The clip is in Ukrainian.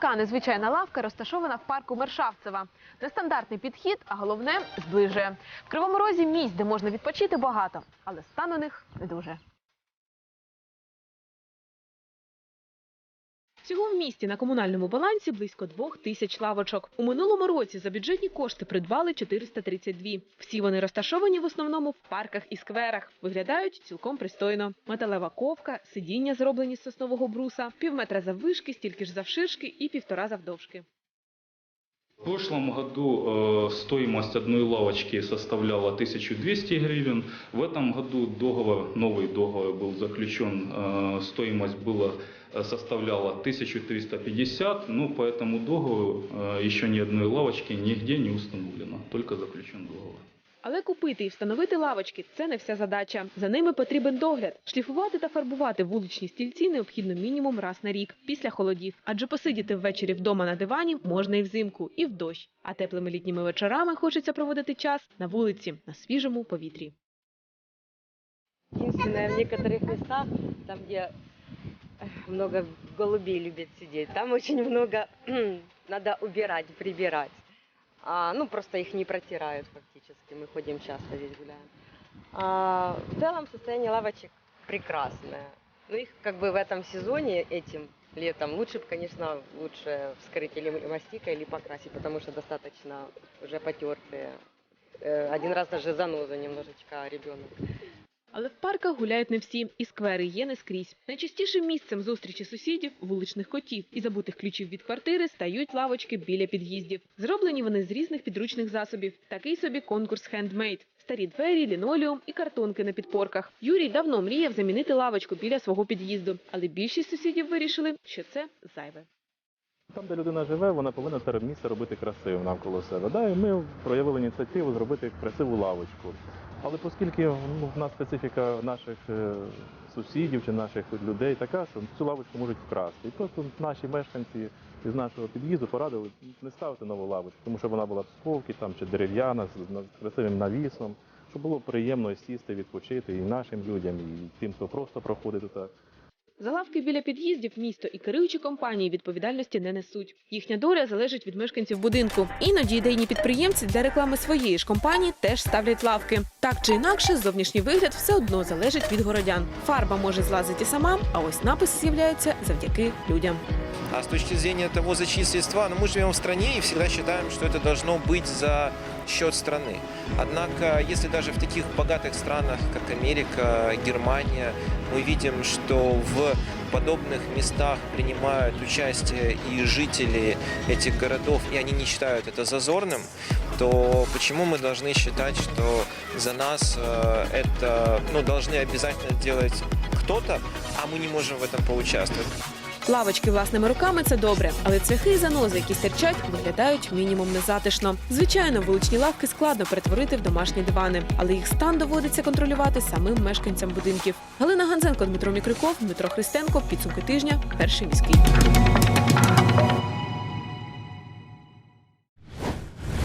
Така незвичайна лавка розташована в парку Мершавцева. Нестандартний підхід, а головне зближує. В Кривому Розі місць, де можна відпочити багато, але стан у них не дуже. Всього в місті на комунальному балансі близько двох тисяч лавочок. У минулому році за бюджетні кошти придбали 432. Всі вони розташовані в основному в парках і скверах. Виглядають цілком пристойно. Металева ковка, сидіння зроблені з соснового бруса, півметра заввишки, стільки ж завширшки і півтора завдовжки. В прошлом году э, стоимость одной лавочки составляла 1200 гривен. В этом году договор, новый договор был заключен, э, стоимость была, э, составляла 1350, но по этому договору э, еще ни одной лавочки нигде не установлено, только заключен договор. Але купити і встановити лавочки це не вся задача. За ними потрібен догляд. Шліфувати та фарбувати вуличні стільці необхідно мінімум раз на рік після холодів. Адже посидіти ввечері вдома на дивані можна і взимку, і в дощ. А теплими літніми вечорами хочеться проводити час на вулиці, на свіжому повітрі. Единственное, в некоторых местах, там, где много голубей любят сидеть, там очень много надо убирать, прибирать. А, ну, просто их не протирают фактически. Мы ходим часто здесь гуляем. А, в целом состояние лавочек прекрасное. Ну, их как бы в этом сезоне, этим летом, лучше бы, конечно, лучше вскрыть или мастикой, или покрасить, потому что достаточно уже потертые. Э, Один раз даже заноза немножечко ребенок. Але в парках гуляють не всі, і сквери є не скрізь. Найчастішим місцем зустрічі сусідів, вуличних котів і забутих ключів від квартири стають лавочки біля під'їздів. Зроблені вони з різних підручних засобів. Такий собі конкурс хендмейд. Старі двері, лінолеум і картонки на підпорках. Юрій давно мріяв замінити лавочку біля свого під'їзду, але більшість сусідів вирішили, що це зайве. Там, де людина живе, вона повинна це місце робити красивим навколо себе. Да? І ми проявили ініціативу зробити красиву лавочку. Але оскільки ну, в нас специфіка наших е, сусідів чи наших людей така, що цю лавочку можуть вкрасти. І просто наші мешканці із нашого під'їзду порадили не ставити нову лавочку, тому що вона була псковки там чи дерев'яна з з красивим навісом, щоб було приємно сісти, відпочити і нашим людям, і тим, хто просто проходить тут. За лавки біля під'їздів місто і керуючі компанії відповідальності не несуть. Їхня доля залежить від мешканців будинку. Іноді ідейні підприємці для реклами своєї ж компанії теж ставлять лавки. Так чи інакше, зовнішній вигляд все одно залежить від городян. Фарба може злазити сама, а ось напис з'являється завдяки людям. А с точки зрения того, за чьи средства, ну, мы живем в стране и всегда считаем, что это должно быть за счет страны. Однако, если даже в таких богатых странах, как Америка, Германия, мы видим, что в подобных местах принимают участие и жители этих городов, и они не считают это зазорным, то почему мы должны считать, что за нас э, это ну, должны обязательно делать кто-то, а мы не можем в этом поучаствовать? Лавочки власними руками це добре, але цехи і занози, які стирчать, виглядають мінімум незатишно. Звичайно, вуличні лавки складно перетворити в домашні дивани, але їх стан доводиться контролювати самим мешканцям будинків. Галина Ганзенко, Дмитро Мікриков, Дмитро Христенко. Підсумки тижня. Перший міський.